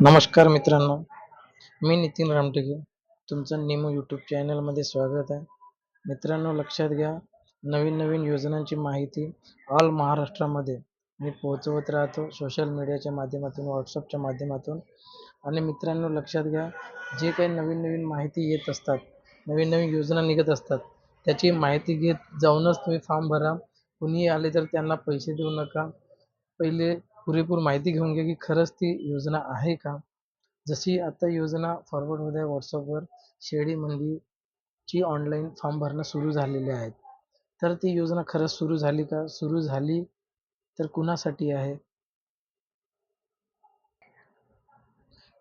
नमस्कार मित्रांनो मी नितीन रामटेके. तुमचं नेमो यूट्यूब चॅनलमध्ये स्वागत आहे. मित्रांनो लक्षात घ्या नवीन नवीन योजनांची माहिती ऑल महाराष्ट्रामध्ये. मी पोहोचवत राहतो सोशल मीडियाच्या माध्यमातून व्हॉट्सअपच्या माध्यमातून. आणि मित्रांनो लक्षात घ्या जे काही नवीन नवीन माहिती येत असतात नवीन नवीन योजना निघत असतात त्याची माहिती घेत जाऊनच तुम्ही फॉर्म भरा. कुणीही आले तर त्यांना पैसे देऊ नका. पहिले पुरेपूर माहिती घेऊन घ्या की खरंच ती योजना आहे का? जशी आता योजना फॉरवर्ड होत आहे व्हॉट्सअपवर शेळीमंदीची ऑनलाईन फॉर्म भरणं सुरू झालेले आहेत. तर ती योजना खरंच सुरू झाली का? सुरू झाली तर कुणासाठी आहे?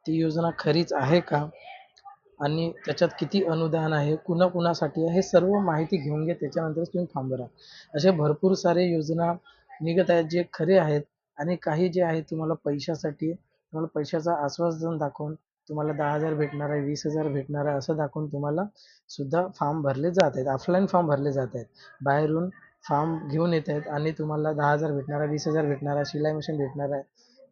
ती योजना खरीच आहे का? आणि त्याच्यात किती अनुदान आहे? कुणा कुणासाठी आहे? हे सर्व माहिती घेऊन घ्या त्याच्यानंतरच तुम्ही फॉर्म भरा. असे भरपूर सारे योजना निघत आहेत जे खरे आहेत. आणि काही जे आहे तुम्हाला पैशासाठी तुम्हाला पैशाचा आश्वासन दाखवून तुम्हाला दहा हजार भेटणार आहे वीस हजार भेटणार आहे असं दाखवून तुम्हाला सुद्धा फॉर्म भरले जात आहेत. ऑफलाईन फॉर्म भरले जात आहेत. बाहेरून फॉर्म घेऊन येत आहेत आणि तुम्हाला दहा हजार भेटणार आहे वीस हजार भेटणार आहे शिलाई मशीन भेटणार आहे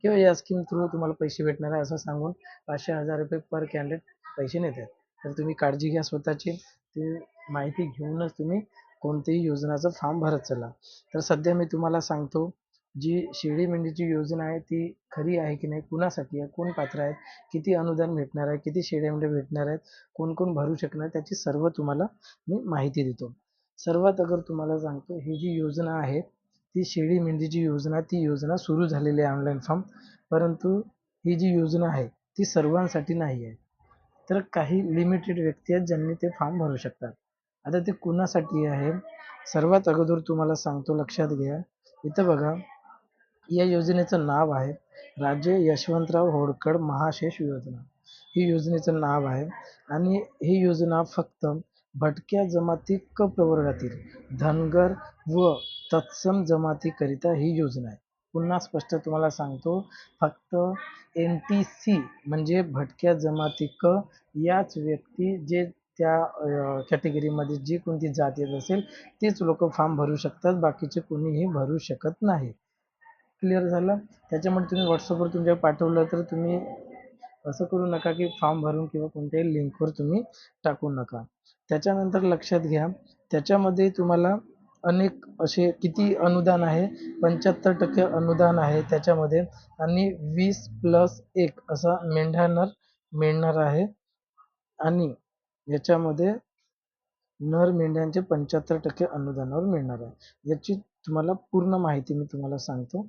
किंवा या स्कीम थ्रू तुम्हाला पैसे भेटणार आहे असं सांगून पाचशे हजार रुपये पर कॅन्डिडेट पैसे नेत आहेत. तर तुम्ही काळजी घ्या स्वतःची. ती माहिती घेऊनच तुम्ही कोणत्याही योजनाचं फॉर्म भरत चला. तर सध्या मी तुम्हाला सांगतो जी शेळी मेंढीची योजना आहे ती खरी आहे की नाही कुणासाठी आहे कोण पात्र आहेत किती अनुदान भेटणार आहे किती शेळ्या मेंढ्या भेटणार आहेत कोण कोण भरू शकणार त्याची सर्व तुम्हाला मी माहिती देतो. सर्वात अगर तुम्हाला सांगतो ही जी योजना आहे ती शेळी मेंढीची योजना ती योजना सुरू झालेली आहे ऑनलाईन फॉर्म परंतु ही जी योजना आहे ती सर्वांसाठी नाही आहे. तर काही लिमिटेड व्यक्ती आहेत ज्यांनी ते फॉर्म भरू शकतात. आता ते कुणासाठी आहे? सर्वात अगोदर तुम्हाला सांगतो लक्षात घ्या. इथं बघा या योजनेचं नाव आहे राज्य यशवंतराव होळकर महाशेष योजना. ही योजनेचं नाव आहे आणि ही योजना फक्त भटक्या जमाती क प्रवर्गातील धनगर व तत्सम जमातीकरिता ही योजना आहे. पुन्हा स्पष्ट तुम्हाला सांगतो फक्त एन टी सी म्हणजे भटक्या जमाती क याच व्यक्ती जे त्या कॅटेगरीमध्ये जी कोणती जात येत असेल तेच लोक फॉर्म भरू शकतात बाकीचे कोणीही भरू शकत नाही. क्लिअर झालं. त्याच्यामुळे तुम्ही व्हॉट्सअपवर तुमच्या पाठवलं तर तुम्ही असं करू नका की फॉर्म भरून किंवा कोणत्याही लिंकवर तुम्ही टाकू नका. त्याच्यानंतर लक्षात घ्या त्याच्यामध्ये तुम्हाला अनेक असे किती अनुदान आहे? पंच्याहत्तर टक्के अनुदान आहे त्याच्यामध्ये आणि वीस प्लस एक असा मेंढ्या मिळणार आहे. आणि याच्यामध्ये नर मेंढ्यांचे पंच्याहत्तर टक्के अनुदानावर मिळणार आहे. याची तुम्हाला पूर्ण माहिती मी तुम्हाला सांगतो.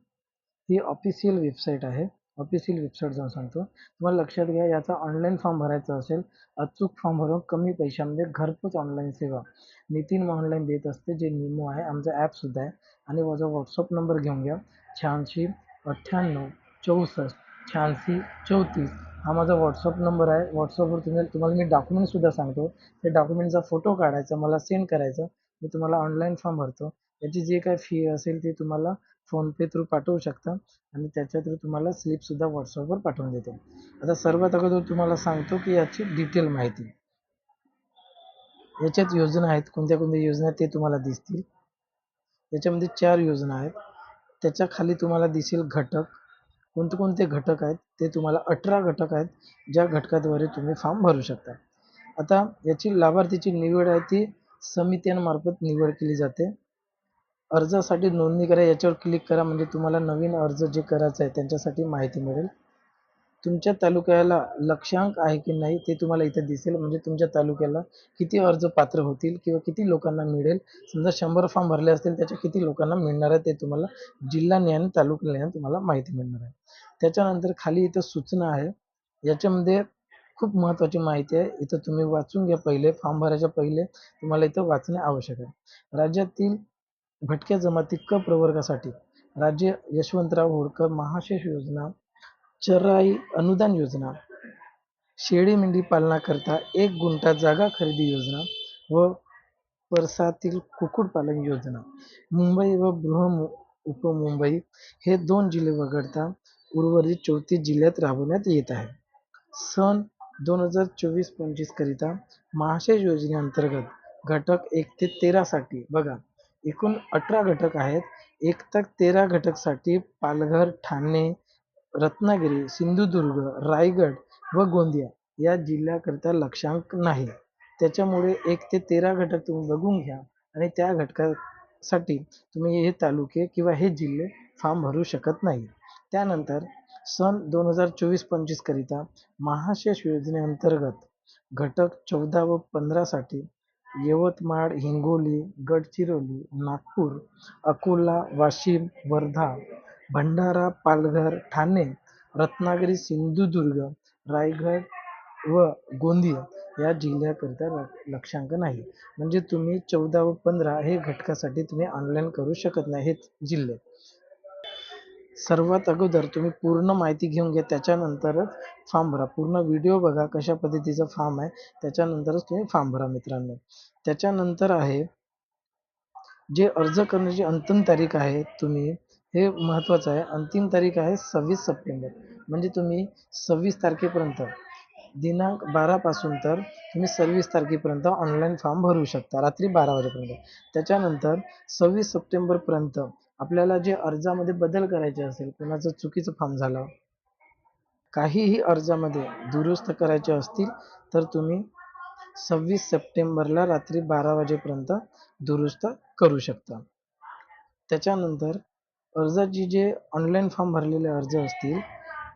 ही ऑफिशियल वेबसाईट आहे. ऑफिशियल वेबसाईट जाऊन सांगतो तुम्हाला लक्षात घ्या याचा ऑनलाईन फॉर्म भरायचा असेल अचूक फॉर्म भरून कमी पैशामध्ये घरपोच ऑनलाईन सेवा. नितीन ऑनलाईन देत असते जे निमो आहे आमचं ॲपसुद्धा आहे. आणि माझा व्हॉट्सअप नंबर घेऊन घ्या शहाऐंशी अठ्ठ्याण्णव चौसष्ट शहाऐंशी चौतीस. हा माझा व्हॉट्सअप नंबर आहे. व्हॉट्सअपवर तुम्ही तुम्हाला मी डॉक्युमेंटसुद्धा सांगतो. त्या डॉक्युमेंटचा फोटो काढायचा मला सेंड करायचा. मी तुम्हाला ऑनलाईन फॉर्म भरतो. याची जे काय फी असेल ती तुम्हाला फोनपे थ्रू पाठवू शकता आणि त्याच्या थ्रू तुम्हाला स्लिपसुद्धा व्हॉट्सअपवर पाठवून देते. आता सर्वात अगोदर तुम्हाला सांगतो की याची डिटेल माहिती. याच्यात योजना आहेत कोणत्या कोणत्या योजना ते तुम्हाला दिसतील. याच्यामध्ये चार योजना आहेत. त्याच्याखाली तुम्हाला दिसेल घटक. कोणते कोणते घटक आहेत ते तुम्हाला अठरा घटक आहेत ज्या घटकाद्वारे तुम्ही फॉर्म भरू शकता. आता याची लाभार्थीची निवड आहे ती समित्यांमार्फत निवड केली जाते. अर्जासाठी नोंदणी करा याच्यावर क्लिक करा म्हणजे तुम्हाला नवीन अर्ज जे करायचं आहे त्यांच्यासाठी माहिती मिळेल. तुमच्या तालुक्याला लक्षांक आहे की नाही ते तुम्हाला इथे दिसेल. म्हणजे तुमच्या तालुक्याला किती अर्ज पात्र होतील किंवा किती लोकांना मिळेल. समजा शंभर फॉर्म भरले असतील त्याच्या किती लोकांना मिळणार आहे ते तुम्हाला जिल्हा न्याय तालुका न्याय तुम्हाला माहिती मिळणार आहे. त्याच्यानंतर खाली इथं सूचना आहे. याच्यामध्ये खूप महत्त्वाची माहिती आहे. इथं तुम्ही वाचून घ्या पहिले. फॉर्म भरायच्या पहिले तुम्हाला इथं वाचणे आवश्यक आहे. राज्यातील भटक्या जमाती क प्रवर्गासाठी राज्य यशवंतराव होळकर महाशेष योजना चराई अनुदान योजना शेळी मेंढी पालनाकरता एक गुंठा जागा खरेदी योजना व परसातील कुक्कुटपालन योजना. मुंबई व बृह उपमुंबई हे दोन जिल्हे वगळता उर्वरित चौतीस जिल्ह्यात राबवण्यात येत आहे. सन दोन हजार चोवीस पंचवीसकरिता महाशेष योजनेअंतर्गत घटक एक ते तेरासाठी बघा. एकूण अठरा घटक आहेत. एक तर तेरा घटकसाठी पालघर ठाणे रत्नागिरी सिंधुदुर्ग रायगड व गोंदिया या जिल्ह्याकरता लक्षांक नाही. त्याच्यामुळे एक ते तेरा घटक तुम्ही बघून घ्या आणि त्या घटकासाठी तुम्ही हे तालुके किंवा हे जिल्हे फॉर्म भरू शकत नाही. त्यानंतर सन दोन हजार चोवीस पंचवीसकरिता महाशेष योजनेअंतर्गत घटक चौदा व पंधरासाठी यवतमाळ हिंगोली गडचिरोली नागपूर अकोला वाशिम वर्धा भंडारा पालघर ठाणे रत्नागिरी सिंधुदुर्ग रायगड व गोंदिया या जिल्ह्याकरिता ल- लक्षांक नाही. म्हणजे तुम्ही चौदा व पंधरा हे घटकासाठी तुम्ही ऑनलाईन करू शकत नाही हे जिल्हे. सर्वात अगोदर तुम्ही पूर्ण माहिती घेऊन घ्या त्याच्यानंतरच फॉर्म भरा. पूर्ण व्हिडिओ बघा कशा पद्धतीचा फॉर्म आहे त्याच्यानंतरच तुम्ही फॉर्म भरा मित्रांनो. त्याच्यानंतर आहे जे अर्ज करण्याची अंतिम तारीख आहे तुम्ही हे महत्त्वाचं आहे अंतिम तारीख आहे सव्वीस सप्टेंबर. म्हणजे तुम्ही सव्वीस तारखेपर्यंत दिनांक बारापासून तर तुम्ही सव्वीस तारखेपर्यंत ऑनलाईन फॉर्म भरू शकता रात्री बारा वाजेपर्यंत. त्याच्यानंतर सव्वीस सप्टेंबरपर्यंत आपल्याला जे अर्जामध्ये बदल करायचे असेल कोणाचं चुकीचं फॉर्म झालं काहीही अर्जामध्ये दुरुस्त करायचे असतील तर तुम्ही सव्वीस सप्टेंबरला रात्री बारा वाजेपर्यंत दुरुस्त करू शकता. त्याच्यानंतर अर्जाची जे ऑनलाईन फॉर्म भरलेले अर्ज असतील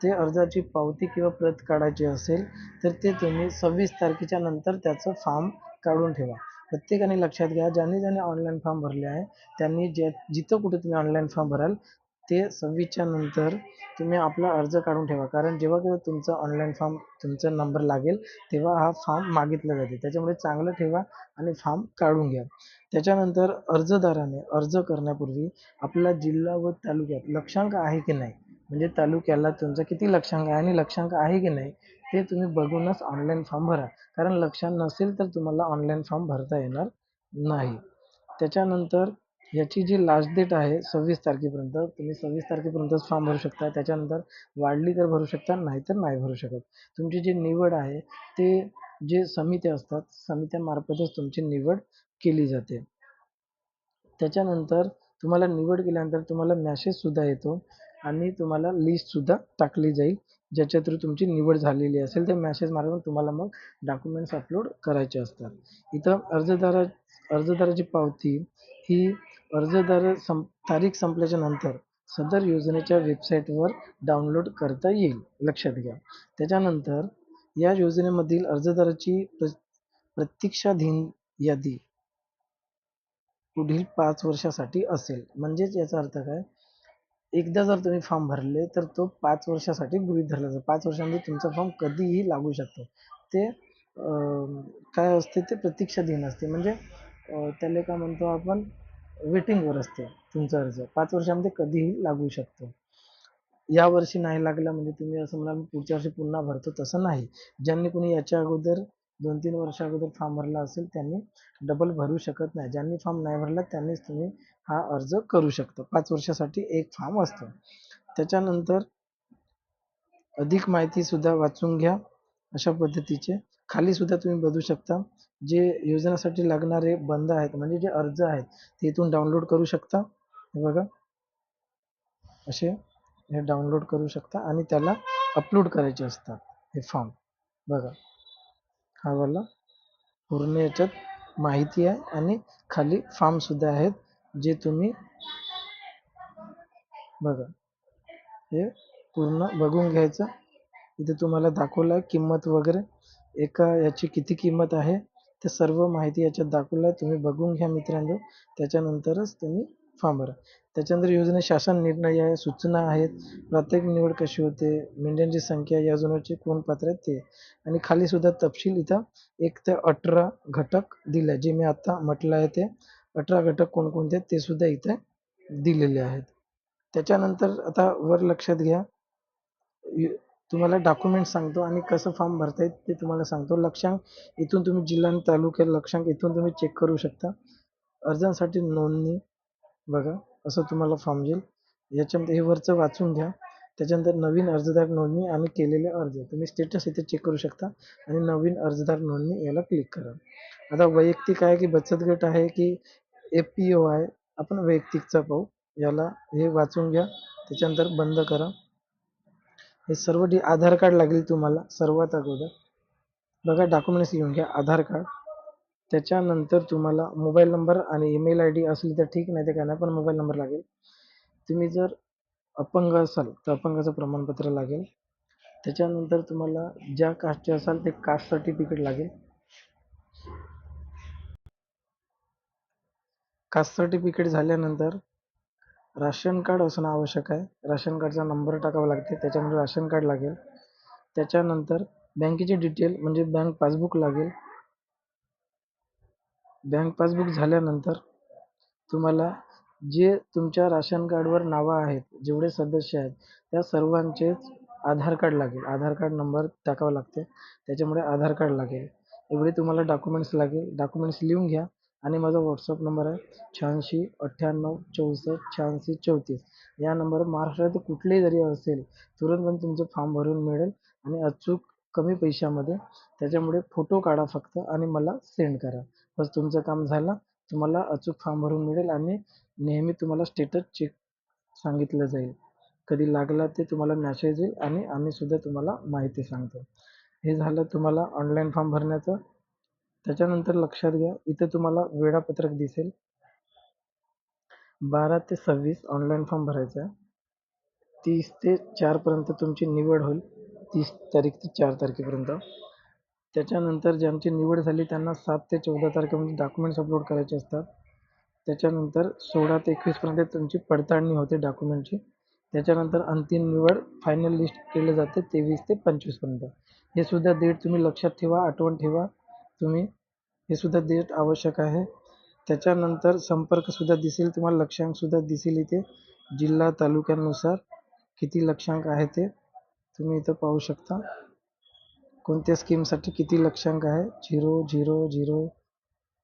ते अर्जाची पावती किंवा प्रत काढायची असेल तर ते तुम्ही सव्वीस तारखेच्या नंतर त्याचं फॉर्म काढून ठेवा. प्रत्येकाने लक्षात घ्या ज्यांनी ज्यांनी ऑनलाईन फॉर्म भरले आहे त्यांनी जे जिथं कुठे तुम्ही ऑनलाईन फॉर्म भराल ते सव्वीसच्या नंतर तुम्ही आपला अर्ज काढून ठेवा. कारण जेव्हा केव्हा तुमचा ऑनलाईन फॉर्म तुमचा नंबर लागेल तेव्हा हा फॉर्म मागितला जाते. त्याच्यामुळे चांगलं ठेवा आणि फॉर्म काढून घ्या. त्याच्यानंतर अर्जदाराने अर्ज करण्यापूर्वी आपला जिल्हा व तालुक्यात लक्षांक आहे की नाही? म्हणजे तालुक्याला तुमचा किती लक्षांक आहे आणि लक्षांक आहे की नाही? ते तुम्ही बघूनच ऑनलाईन फॉर्म भरा. कारण लक्षात नसेल तर तुम्हाला ऑनलाईन फॉर्म भरता येणार नाही. त्याच्यानंतर याची जी लास्ट डेट आहे सव्वीस तारखेपर्यंत तुम्ही सव्वीस तारखेपर्यंतच फॉर्म भरू शकता. त्याच्यानंतर वाढली तर भरू शकता नाहीतर नाही भरू शकत. तुमची जी निवड आहे ते जे समित्या असतात समित्यामार्फतच तुमची निवड केली जाते. त्याच्यानंतर तुम्हाला निवड केल्यानंतर तुम्हाला मॅसेजसुद्धा येतो आणि तुम्हाला लिस्टसुद्धा टाकली जाईल. ज्याच्या थ्रू तुमची निवड झालेली असेल त्या मॅसेज मार्फत तुम्हाला मग डॉक्युमेंट्स अपलोड करायचे असतात. इथं अर्जदारा अर्जदाराची पावती ही अर्जदार सं तारीख संपल्याच्या नंतर सदर योजनेच्या वेबसाईटवर डाउनलोड करता येईल लक्षात घ्या. त्याच्यानंतर या योजनेमधील अर्जदाराची प्र प्रतीक्षाधीन यादी पुढील पाच वर्षासाठी असेल. म्हणजेच याचा अर्थ काय? एकदा जर तुम्ही फॉर्म भरले तर तो पाच वर्षासाठी गृहीत धरला जातो. पाच वर्षामध्ये तुमचा फॉर्म कधीही लागू शकतो. ते काय असते ते प्रतीक्षाधीन असते. म्हणजे त्याला काय म्हणतो आपण वेटिंगवर असते तुमचा अर्ज. पाच वर्षामध्ये कधीही लागू शकतो. या वर्षी नाही लागला म्हणजे तुम्ही असं म्हणा पुढच्या वर्षी पुन्हा भरतो. तसं नाही. ज्यांनी कोणी याच्या अगोदर दोन तीन वर्षा अगोदर फॉर्म भरला असेल त्यांनी डबल भरू शकत नाही. ज्यांनी फॉर्म नाही भरला त्यांनीच तुम्ही हा अर्ज करू शकता. पाच वर्षासाठी एक फॉर्म असतो. त्याच्यानंतर अधिक माहिती सुद्धा वाचून घ्या. अशा पद्धतीचे. खाली सुद्धा तुम्ही बघू शकता. जे योजनासाठी लागणारे बंद आहेत म्हणजे जे अर्ज आहेत ते इथून डाउनलोड करू शकता. हे बघा. असे हे डाउनलोड करू शकता आणि त्याला अपलोड करायचे असतात. हे फॉर्म बघा. हा वाला. पूर्ण याच्यात माहिती आहे आणि खाली फॉर्म सुद्धा आहेत. जे तुम्ही बघा हे पूर्ण बघून घ्यायचं. इथे तुम्हाला दाखवलं आहे किंमत वगैरे. एका याची किती किंमत आहे ते सर्व माहिती याच्यात दाखवलं आहे तुम्ही बघून घ्या मित्रांनो. त्याच्यानंतरच तुम्ही फॉर्म भरा. त्याच्यानंतर योजने शासन निर्णय आहे सूचना आहेत. प्रत्येक निवड कशी होते मेंढ्यांची संख्या या योजनेचे कोण पात्र आहेत ते. आणि खाली सुद्धा तपशील इथं एक ते अठरा घटक दिले जे मी आता म्हटलं आहे ते. अठरा घटक कोणकोणते आहेत ते सुद्धा इथे दिलेले आहेत. त्याच्यानंतर आता वर लक्षात घ्या. तुम्हाला डॉक्युमेंट सांगतो आणि कसं फॉर्म भरता येईल ते तुम्हाला सांगतो. लक्षांक इथून तुम्ही जिल्हा आणि तालुक्यात लक्षांक इथून तुम्ही चेक करू शकता. अर्जांसाठी नोंदणी बघा असं तुम्हाला फॉर्म येईल. याच्यामध्ये हे वरचं वाचून घ्या. त्याच्यानंतर नवीन अर्जदार नोंदणी आणि केलेले अर्ज. तुम्ही स्टेटस इथे चेक करू शकता आणि नवीन अर्जदार नोंदणी याला क्लिक करा. आता वैयक्तिक आहे की बचत गट आहे की एफ पी ओ आहे. आपण वैयक्तिकचा पाहू याला हे वाचून घ्या. त्याच्यानंतर बंद करा. हे सर्व डी आधार कार्ड लागेल तुम्हाला सर्वात अगोदर. बघा डॉक्युमेंट्स घेऊन घ्या. आधार कार्ड. त्याच्यानंतर तुम्हाला मोबाईल नंबर आणि ईमेल आय डी असली तर ठीक नाही तर काय नाही पण मोबाईल नंबर लागेल. तुम्ही जर अपंग असाल तर अपंगाचं प्रमाणपत्र लागेल. त्याच्यानंतर तुम्हाला ज्या कास्टचे असाल ते कास्ट सर्टिफिकेट लागेल. कास्ट सर्टिफिकेट झाल्यानंतर राशन कार्ड असणं आवश्यक आहे. राशन कार्डचा नंबर टाकावा लागते त्याच्यामध्ये राशन कार्ड लागेल. त्याच्यानंतर बँकेचे डिटेल म्हणजे बँक पासबुक लागेल. बँक पासबुक झाल्यानंतर तुम्हाला जे तुमच्या राशन कार्डवर नावं आहेत जेवढे सदस्य आहेत त्या सर्वांचेच आधार कार्ड लागेल. आधार कार्ड नंबर टाकावा लागते त्याच्यामुळे आधार कार्ड लागेल. एवढे तुम्हाला डॉक्युमेंट्स लागेल. डॉक्युमेंट्स लिहून घ्या. आणि माझा व्हॉट्सअप नंबर आहे शहाऐंशी अठ्ठ्याण्णव चौसष्ट शहाऐंशी चौतीस. या नंबर महाराष्ट्रात कुठलेही जरी असेल तुरंत पण तुमचं फॉर्म भरून मिळेल आणि अचूक कमी पैशामध्ये त्याच्यामुळे फोटो काढा फक्त आणि मला सेंड करा. बस तुमचं काम झालं तुम्हाला अचूक फॉर्म भरून मिळेल आणि नेहमी तुम्हाला स्टेटस चेक सांगितलं जाईल. कधी लागला ते तुम्हाला मॅसेज येईल आणि आम्ही सुद्धा तुम्हाला माहिती सांगतो. हे झालं तुम्हाला ऑनलाईन फॉर्म भरण्याचं. त्याच्यानंतर लक्षात घ्या इथे तुम्हाला वेळापत्रक दिसेल. बारा ते सव्वीस ऑनलाईन फॉर्म भरायचा आहे. तीस ते चारपर्यंत तुमची निवड होईल. तीस तारीख ते चार तारखेपर्यंत. त्याच्यानंतर ज्यांची निवड झाली त्यांना सात ते चौदा तारखेमध्ये डॉक्युमेंट्स अपलोड करायचे असतात. त्याच्यानंतर सोळा ते एकवीसपर्यंत तुमची पडताळणी होते डॉक्युमेंटची त्याच्यानंतर अंतिम निवड फायनल लिस्ट केलं जाते तेवीस ते पंचवीसपर्यंत हे सुद्धा डेट तुम्ही लक्षात ठेवा आठवण ठेवा. तुम्ही हे सुद्धा डेट आवश्यक आहे. त्याच्यानंतर संपर्कसुद्धा दिसेल तुम्हाला लक्षांकसुद्धा दिसेल इथे. जिल्हा तालुक्यानुसार किती लक्षांक आहे ते तुम्ही इथं पाहू शकता. कोणत्या स्कीमसाठी किती लक्षांक आहे? झिरो झिरो झिरो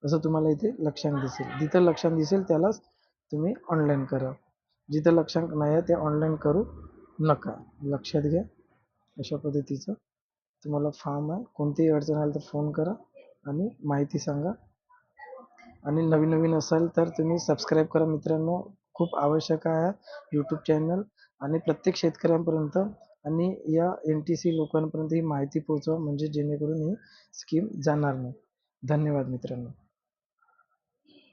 असं तुम्हाला इथे लक्षांक दिसेल. जिथं लक्षांक दिसेल त्यालाच तुम्ही ऑनलाईन करा. जिथं लक्षांक नाही आहे ते ऑनलाईन करू नका. लक्षात घ्या. अशा पद्धतीचं तुम्हाला फॉर्म आहे. कोणतीही अडचण आली तर फोन करा. आणि माहिती सांगा. आणि नवीन नवीन असाल तर तुम्ही सबस्क्राईब करा मित्रांनो. खूप आवश्यक आहे यूट्यूब चॅनल आणि प्रत्येक शेतकऱ्यांपर्यंत आणि या एन टी सी लोकांपर्यंत ही माहिती पोहोचवा म्हणजे जेणेकरून ही स्कीम जाणार नाही. धन्यवाद मित्रांनो.